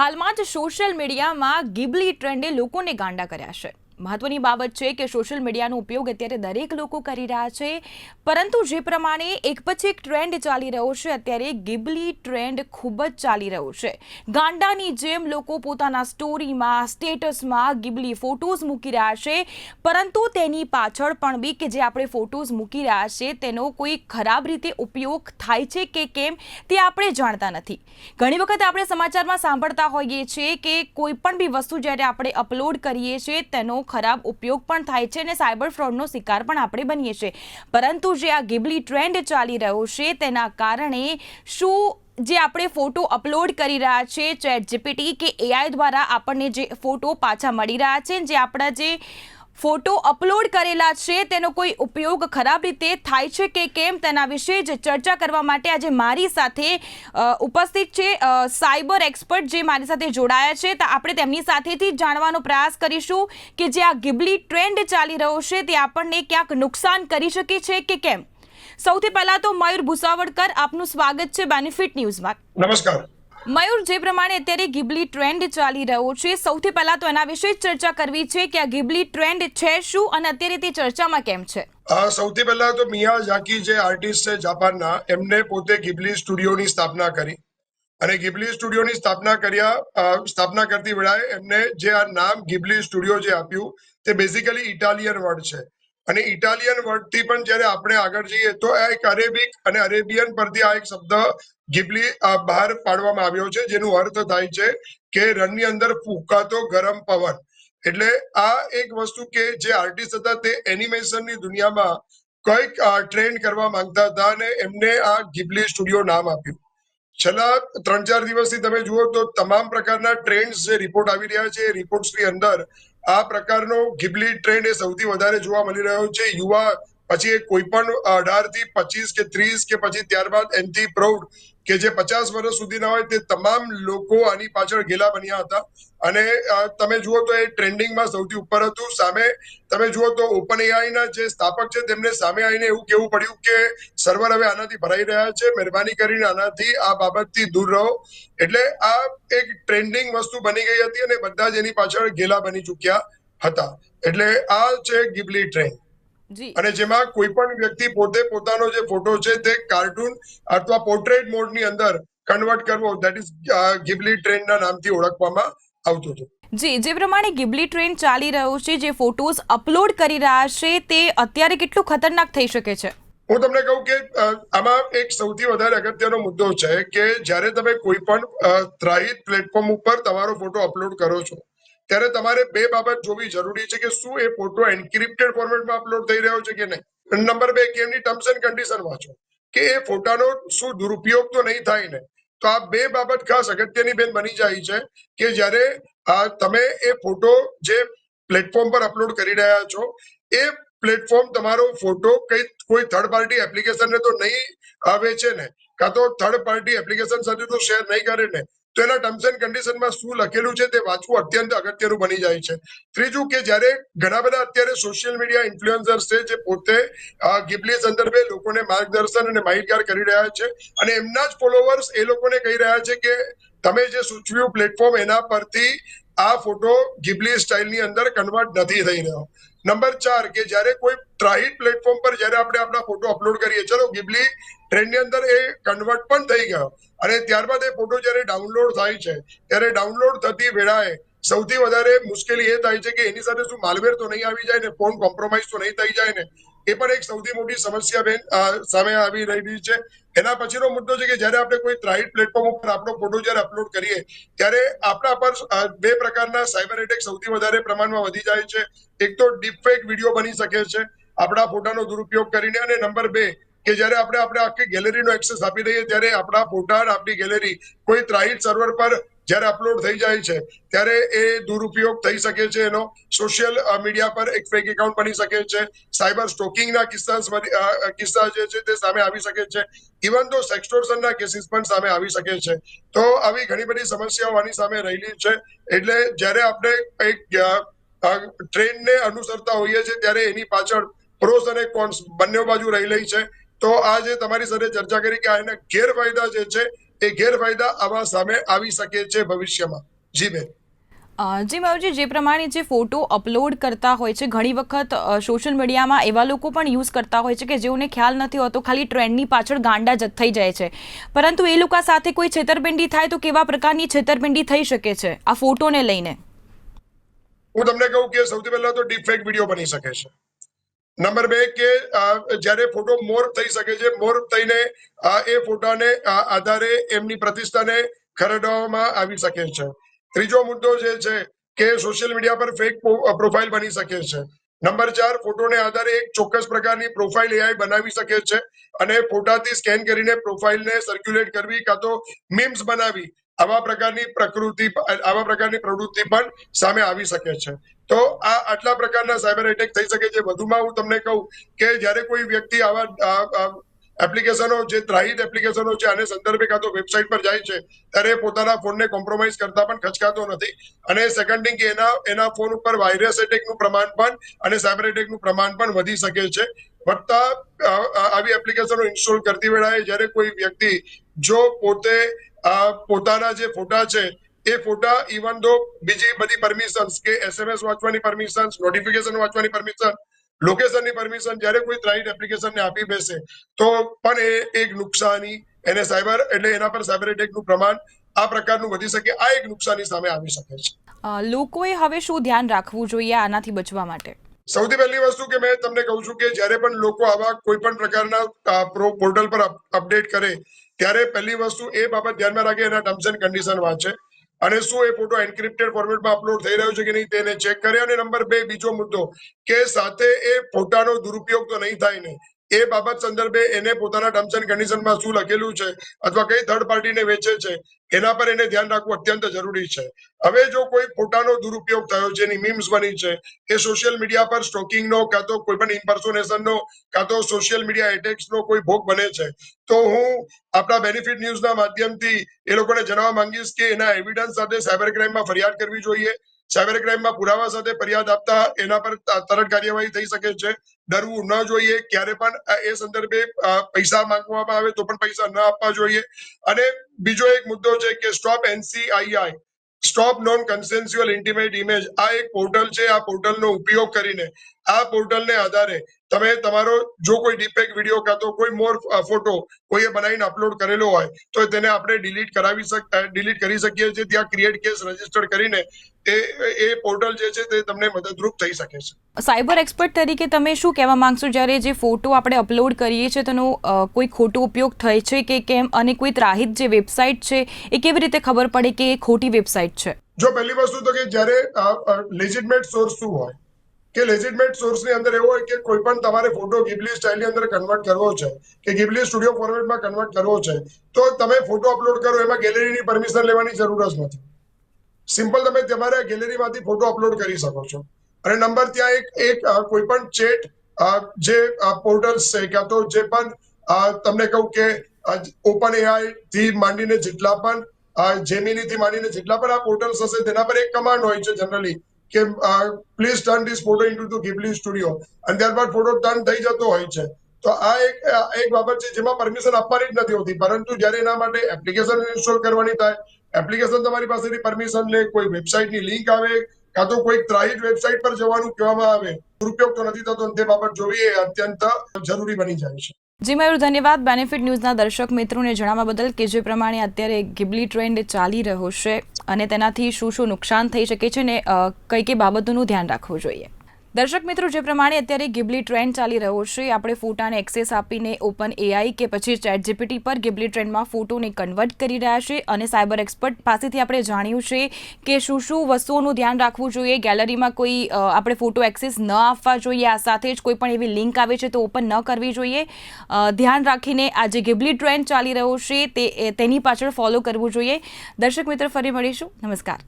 હાલમાં જ સોશિયલ મીડિયામાં ગિબલી ટ્રેન્ડે લોકોને ગાંડા કર્યા છે. મહત્વની બાબત છે કે સોશિયલ મીડિયાનો ઉપયોગ અત્યારે દરેક લોકો કરી રહ્યા છે. પરંતુ જે પ્રમાણે એક પછી એક ટ્રેન્ડ ચાલી રહ્યો છે, અત્યારે ગિબલી ટ્રેન્ડ ખૂબ જ ચાલી રહ્યો છે. ગાંડાની જેમ લોકો પોતાના સ્ટોરીમાં, સ્ટેટસમાં ગિબલી ફોટોઝ મૂકી રહ્યા છે. પરંતુ તેની પાછળ પણ બી કે જે આપણે ફોટોઝ મૂકી રહ્યા છે, તેનો કોઈ ખરાબ રીતે ઉપયોગ થાય છે કે કેમ, તે આપણે જાણતા નથી. ઘણી વખત આપણે સમાચારમાં સાંભળતા હોઈએ છીએ કે કોઈ પણ બી વસ્તુ જ્યારે આપણે અપલોડ કરીએ છીએ, તેનો ખરાબ ઉપયોગ પણ થાય છે અને સાયબર ફ્રોડનો શિકાર પણ આપણે બનીએ છીએ. પરંતુ જે આ ગિબલી ટ્રેન્ડ ચાલી રહ્યો છે, તેના કારણે શું જે આપણે ફોટો અપલોડ કરી રહ્યા છે ચેટ જીપીટી કે એઆઈ દ્વારા આપણને જે ફોટો પાછા મળી રહ્યા છે, જે આપણા જે ફોટો અપલોડ કરેલા છે. તેનો કોઈ ઉપયોગ ખરાબ રીતે થાય છે કે કેમ તેના વિશે જ ચર્ચા કરવા માટે આજે મારી સાથે ઉપસ્થિત છે સાયબર એક્સપર્ટ જે મારી સાથે જોડાયા છે. તો આપણે તેમની સાથેથી જાણવાનો પ્રયાસ કરીશું કે જે આ ગિબલી ટ્રેન્ડ ચાલી રહ્યો છે તે આપણને ક્યાંક નુકસાન કરી શકે છે કે કેમ? સૌથી પહેલા તો મયુર ભૂસાવડકર આપનું સ્વાગત છે બેનિફિટ ન્યૂઝમાં. નમસ્કાર. મયુર, જે પ્રમાણે અત્યારે ગિબલી ટ્રેન્ડ ચાલી રહ્યો છે, સૌથી પહેલા તો એના વિશે ચર્ચા કરવી છે કે આ ગિબલી ટ્રેન્ડ છે શું અને અત્યારે તે ચર્ચામાં કેમ છે? સૌથી પહેલા તો મિયા ઝાકી જે આર્ટિસ્ટ છે જાપાનના, એમને પોતે ગિબલી સ્ટુડિયોની સ્થાપના કરી. અને ગિબલી સ્ટુડિયોની સ્થાપના કર્યા સ્થાપના કરતી વેળાએ એમને જે આ નામ ગિબલી સ્ટુડિયો જે આપ્યું, તે બેઝિકલી ઇટાલિયન વર્ડ છે. અને ઇટાલિયન વર્ડથી પણ જ્યારે આપણે આગળ જઈએ તો આ એક અરેબિક અને અરેબિયન પરથી આ એક શબ્દ ગીબલી બહાર પાડવામાં આવ્યો છે, જેનું અર્થ થાય છે કે રણની અંદર ફૂંકાતો ગરમ પવન. એટલે આ એક વસ્તુ કે જે આર્ટિસ્ટ હતા તે એનિમેશનની દુનિયામાં કંઈક ટ્રેન્ડ કરવા માંગતા હતા અને એમને આ ગીબલી સ્ટુડિયો નામ આપ્યું. છેલ્લા ત્રણ ચાર દિવસથી તમે જુઓ તો તમામ પ્રકારના ટ્રેન્ડ્સ જે રિપોર્ટ આવી રહ્યા છે, એ રિપોર્ટ્સની અંદર આ પ્રકારનો ગિબલી ટ્રેન્ડ એ સૌથી વધારે જોવા મળી રહ્યો છે. યુવા પછી કોઈ પણ અઢારથી પચીસ કે ત્રીસ કે પછી ત્યારબાદ એનથી પ્રૌઢ કે જે પચાસ વર્ષ સુધીના હોય તે તમામ લોકો આની પાછળ ગેલા બન્યા હતા. અને તમે જુઓ તો એ ટ્રેન્ડિંગમાં સૌથી ઉપર હતું. સામે તમે જુઓ તો ઓપન એઆઈના જે સ્થાપક છે, તેમને સામે આવીને એવું કહેવું પડ્યું કે સર્વર હવે આનાથી ભરાઈ રહ્યા છે. મહેરબાની કરીને આનાથી આ બાબતથી દૂર રહો. એટલે આ એક ટ્રેન્ડિંગ વસ્તુ બની ગઈ હતી અને બધા જ એની પાછળ ઘેલા બની ચૂક્યા હતા. એટલે આ છે ગિબલી ટ્રેન્ડ અને જેમાં કોઈ પણ વ્યક્તિ પોતે પોતાનો જે ફોટો છે તે કાર્ટૂન અથવા પોર્ટ્રેટ મોડની અંદર કન્વર્ટ કરવો ધેટ ઇઝ ગિબલી ટ્રેન્ડના નામથી ઓળખવામાં આવતું હતું. જી જે પ્રમાણે ગિબલી ટ્રેન ચાલી રહ્યો છે જે ફોટોઝ અપલોડ કરી રહ્યા છે તે અત્યારે કેટલું ખતરનાક થઈ શકે છે? હું તમને કહું કે આમાં એક સૌથી વધારે અગત્યનો મુદ્દો છે કે જ્યારે તમે કોઈ પણ ત્રાહિત પ્લેટફોર્મ ઉપર તમારો ફોટો અપલોડ કરો છો ત્યારે તમારે બે બાબત જોવી જરૂરી છે કે શું એ ફોટો એન્ક્રિપ્ટેડ ફોર્મેટમાં અપલોડ થઈ રહ્યો છે કે નહીં? નંબર બે, કે એમની ટર્મ્સ એન્ડ કન્ડિશન વાંચો. કે એ ફોટાનો શું દુરુપયોગ તો નહીં થાય ને? તો આ બે બાબત ખાસ અગત્યની બેન બની જાય છે કે જ્યારે તમે એ ફોટો જે પ્લેટફોર્મ પર અપલોડ કરી રહ્યા છો, એ પ્લેટફોર્મ તમારો ફોટો કઈ, કોઈ થર્ડ પાર્ટી એપ્લિકેશનને તો નહીં આવે છે ને? કાં તો થર્ડ પાર્ટી એપ્લિકેશન સાથે તો શેર નહીં કરે ને? તો એના ટર્મ્સ એન્ડ કન્ડિશનમાં શું લખેલું છે તે વાંચવું અત્યંત અગત્યનું બની જાય છે. ત્રીજું કે જ્યારે ઘણા બધા અત્યારે સોશિયલ મીડિયા ઇન્ફ્લુએન્સર્સ છે જે પોતે ગિબલી સંદર્ભે લોકોને માર્ગદર્શન અને માહિતગાર કરી રહ્યા છે અને એમના જ ફોલોવર્સ એ લોકોને કહી રહ્યા છે કે તમે જે સૂચવ્યું પ્લેટફોર્મ એના પરથી આ ફોટો ગિબલી સ્ટાઇલની અંદર કન્વર્ટ નથી થઈ રહ્યો. નંબર ચાર, કે જ્યારે કોઈ ટ્રાઇડ પ્લેટફોર્મ પર જ્યારે આપણે આપણા ફોટો અપલોડ કરીએ, ચલો ગિબલી ટ્રેન્ડની અંદર એ કન્વર્ટ પણ થઈ ગયો. અને ત્યારબાદ એ ફોટો જ્યારે ડાઉનલોડ થાય છે, ત્યારે ડાઉનલોડ થતી વેળાએ સૌથી વધારે મુશ્કેલી એ થાય છે કે એની સાથે શું માલવેર તો નહીં આવી જાય ને ફોન કોમ્પ્રોમાઇઝ તો નહીં થઈ જાય ને એ પણ એક સૌથી મોટી સમસ્યા બેન સામે આવી રહી છે. એના પછીનો મુદ્દો છે કે જ્યારે આપણે કોઈ ટ્રાઇડ પ્લેટફોર્મ ઉપર આપણો ફોટો જ્યારે અપલોડ કરીએ, ત્યારે આપણા પર બે પ્રકારના સાયબર એટેક સૌથી વધારે પ્રમાણમાં વધી જાય છે. એક તો ડીપફેક વીડિયો બની શકે છે, આપણા ફોટાનો દુરુપયોગ કરીને, અને નંબર બે, કે જ્યારે આપણે આપણે આખી ગેલેરીનો એક્સેસ આપી દઈએ, ત્યારે આપણા ફોટા આપણી ગેલેરી કોઈ ત્રાહિત સર્વર પર જ્યારે અપલોડ થઈ જાય છે, ત્યારે એ દુરુપયોગ થઈ શકે છે એનો. સોશિયલ મીડિયા પર એક ફેક એકાઉન્ટ બની શકે છે. સાયબર સ્ટોકિંગના કિસ્સા કિસ્સા જે છે તે સામે આવી શકે છે. ઇવન તો સેક્સટોર્શનના કેસીસ પણ સામે આવી શકે છે. તો આવી ઘણી બધી સમસ્યાઓ આની સામે રહેલી છે. એટલે જ્યારે આપણે એક ટ્રેનને અનુસરતા હોઈએ છીએ, ત્યારે એની પાછળ પ્રોસ અને કોન્સ બંને બાજુ રહેલી છે. તો આ જે તમારી સાથે ચર્ચા કરી કે આ એના ગેરફાયદા જે છે એ ગેરફાયદા આવા સામે આવી શકે છે ભવિષ્યમાં. જી બેન. જી મયુરજી જે પ્રમાણે જે ફોટો અપલોડ કરતા હોય છે ઘણી વખત સોશિયલ મીડિયામાં એવા લોકો પણ યુઝ કરતા હોય છે કે જેઓને ખ્યાલ નથી હોતો ખાલી ટ્રેન્ડની પાછળ ગાંડા જ થઈ જાય છે. પરંતુ એ લોકો સાથે કોઈ છેતરપિંડી થાય તો કેવા પ્રકારની છેતરપિંડી થઈ શકે છે આ ફોટોને લઈને? હું તમને કહું કે સૌથી પહેલા તો ડીપફેક વીડિયો બની શકે છે. નંબર બે કે જ્યારે ફોટો મોર થઈ શકે છે મોર થઈને એ ફોટાને આધારે એમની પ્રતિષ્ઠાને ખરડવામાં આવી શકે છે. ત્રીજો મુદ્દો જે છે કે સોશિયલ મીડિયા પર ફેક પ્રોફાઇલ બની શકે છે. નંબર ચાર, ફોટોને આધારે એક ચોક્કસ પ્રકારની પ્રોફાઇલ એઆઈ બનાવી શકે છે અને ફોટાથી સ્કેન કરીને પ્રોફાઇલને સર્ક્યુલેટ કરવી કાં તો મીમ્સ બનાવી આવા પ્રકારની પ્રકૃતિ આવા પ્રકારની પ્રવૃત્તિ પણ સામે આવી શકે છે. તો આ આટલા પ્રકારના સાયબર એટેક થઈ શકે છે. વધુમાં હું તમને કહું કે જ્યારે કોઈ વ્યક્તિ આવા એપ્લિકેશનો જે ત્રાહિત એપ્લિકેશનો છે આને સંદર્ભે કાં તો વેબસાઇટ પર જાય છે ત્યારે પોતાના ફોનને કોમ્પ્રોમાઇઝ કરતા પણ ખચકાતો નથી. અને સેકન્ડ થિંગ એના એના ફોન ઉપર વાયરસ એટેકનું પ્રમાણ પણ અને સાયબર એટેકનું પ્રમાણ પણ વધી શકે છે. અ, આવી એપ્લિકેશનો ઇન્સ્ટોલ કરતી વેળાએ જ્યારે કોઈ વ્યક્તિ જો પોતે પોતાના જે ફોટા છે, એ ફોટા ઇવન દો બીજી બધી પરમિશન્સ કે એસએમએસ વાંચવાની પરમિશન્સ નોટિફિકેશન વાંચવાની પરમિશન લોકેશનની પરમિશન જ્યારે કોઈ ત્રાઇટ એપ્લિકેશનને આપી બેસે, તો પણ એ એક નુકસાની. એને સાયબર એટલે એના પર સાયબર એટેકનું પ્રમાણ આ પ્રકારનું વધી શકે, આ એક નુકસાની સામે આવી શકે છે. લોકોએ હવે શું ધ્યાન રાખવું જોઈએ આનાથી બચવા માટે? સૌથી પહેલી વસ્તુ કે મેં તમને કહું છું કે જ્યારે પણ લોકો આવા કોઈ પણ પ્રકારના પ્રો, પોર્ટલ પર અપડેટ કરે, ત્યારે પહેલી વસ્તુ એ બાબત ધ્યાનમાં રાખે એના ટર્મ્સ એન્ડ કન્ડિશન વાંચે અને શું એ ફોટો એન્ક્રિપ્ટેડ ફોર્મેટમાં અપલોડ થઈ રહ્યો છે કે નહીં તેને ચેક કરે. અને નંબર બે, બીજો મુદ્દો કે સાથે એ ફોટાનો દુરુપયોગ તો નહીં થાય ને. એ બાબત સંદર્ભે એને પોતાના ટર્મ્સ એન્ડ કન્ડિશનમાં શું લખેલું છે અથવા કઈ થર્ડ પાર્ટીને વેચે છે, એના પર એને ધ્યાન રાખવું અત્યંત જરૂરી છે. હવે જો કોઈ ફોટાનો દુરુપયોગ થયો છે એની મીમ્સ બની છે, એ સોશિયલ મીડિયા પર સ્ટોકિંગનો કાં તો કોઈ પણ ઇમ્પર્સોનેશનનો કાં તો સોશિયલ મીડિયા એટેક્સનો કોઈ ભોગ બને છે, તો હું આપણા બેનિફિટ ન્યૂઝના માધ્યમથી એ લોકોને જણાવવા માંગીશ કે એના એવિડન્સ સાથે સાયબર ક્રાઇમમાં ફરિયાદ કરવી જોઈએ સાયબર ક્રાઇમમાં પુરાવા સાથે ફરિયાદ આપતા એના પર તરત કાર્યવાહી થઈ શકે છે. ડરવું ન જોઈએ. ક્યારે પણ એ સંદર્ભે પૈસા માંગવામાં આવે તો પણ પૈસા ન આપવા જોઈએ. અને બીજો એક મુદ્દો છે કે stop NCII, stop non consensual intimate image આ એક પોર્ટલ છે. આ પોર્ટલનો ઉપયોગ કરીને આ પોર્ટલને આધારે તમે તમારો જો કોઈ ડીપેક વીડિયો કાં તો કોઈ મોર ફોટો કોઈએ બનાવીને અપલોડ કરેલો હોય તો તેને આપણે ડિલીટ કરાવી શક ડિલીટ કરી શકીએ છીએ. ત્યાં ક્રિએટ કેસ રજિસ્ટર કરીને એ એ પોર્ટલ જે છે તે તમને મદદરૂપ થઈ શકે છે. સાયબર એક્સપર્ટ તરીકે તમે શું કહેવા માંગશો? જ્યારે જે ફોટો આપણે અપલોડ કરીએ છીએ તેનો કોઈ ખોટો ઉપયોગ થાય છે કે કેમ? અને કોઈ ત્રાહિત જે વેબસાઇટ છે એ કેવી રીતે ખબર પડે કે એ ખોટી વેબસાઇટ છે? જો પહેલી વસ્તુ તો કે જ્યારે લેજિટમેટ સોર્સ શું હોય કે લેજિટમેટ સોર્સની અંદર એવો હોય કે કોઈ પણ તમારે ફોટો ગિબલી સ્ટાઇલની અંદર કન્વર્ટ કરવો છે, કે ગિબલી સ્ટુડિયો ફોર્મેટમાં કન્વર્ટ કરવો છે, તો તમે ફોટો અપલોડ કરો, એમાં ગેલેરીની પરમિશન લેવાની જરૂર જ નથી. સિમ્પલ તમે તમારા ગેલેરીમાંથી ફોટો અપલોડ કરી શકો છો. અને નંબર ત્યાં એક એક કોઈ પણ ચેટ જે પોર્ટલ્સ છે કાં તો જે પણ તમને કહું કે ઓપન એઆઈ થી માંડીને જેટલા પણ જેમિની થી માંડીને જેટલા પણ આ પોર્ટલ્સ હશે, તેના પર એક કમાન્ડ હોય છે જનરલી કે please turn this photo into to Ghibli studio અને ત્યારબાદ ફોટો ટર્ન થઈ જતો હોય છે. તો આ એક એક બાબત છે જેમાં પરમિશન આપવાની જ નથી હોતી. પરંતુ જ્યારે એના માટે એપ્લિકેશન ઇન્સ્ટોલ કરવાની થાય એપ્લિકેશન તમારી પાસેથી પરમિશન લે, કોઈ વેબસાઇટની લિંક આવે, કાં તો કોઈ ત્રાહિત વેબસાઇટ પર જવાનું કહેવામાં આવે, દુરુપયોગ તો નથી થતો. તે બાબત જોવી એ અત્યંત જરૂરી બની જાય છે. જી મયુર ધન્યવાદ. બેનિફિટ ન્યૂઝના દર્શક મિત્રોને જણાવવા બદલ કે જે પ્રમાણે અત્યારે ગિબલી ટ્રેન્ડ ચાલી રહ્યો છે. અને તેનાથી શું શું નુકસાન થઈ શકે છે ને કઈ કઈ બાબતોનું ધ્યાન રાખવું જોઈએ? દર્શક મિત્રો, જે પ્રમાણે અત્યારે ગિબલી ટ્રેન્ડ ચાલી રહ્યો છે, આપણે ફોટાને એક્સેસ આપીને ઓપન એઆઈ કે પછી ચેટ જીપીટી પર ગિબલી ટ્રેન્ડમાં ફોટોને કન્વર્ટ કરી રહ્યા છે અને સાયબર એક્સપર્ટ પાસેથી આપણે જાણ્યું છે કે શું શું વસ્તુઓનું ધ્યાન રાખવું જોઈએ. ગેલેરીમાં કોઈ આપણે ફોટો એક્સેસ ન આપવા જોઈએ. આ સાથે જ કોઈ પણ એવી લિંક આવે છે તો ઓપન ન કરવી જોઈએ. ધ્યાન રાખીને આ જે ગિબલી ટ્રેન્ડ ચાલી રહ્યો છે તે તેની પાછળ ફોલો કરવું જોઈએ. દર્શક મિત્રો, ફરી મળીશું. નમસ્કાર.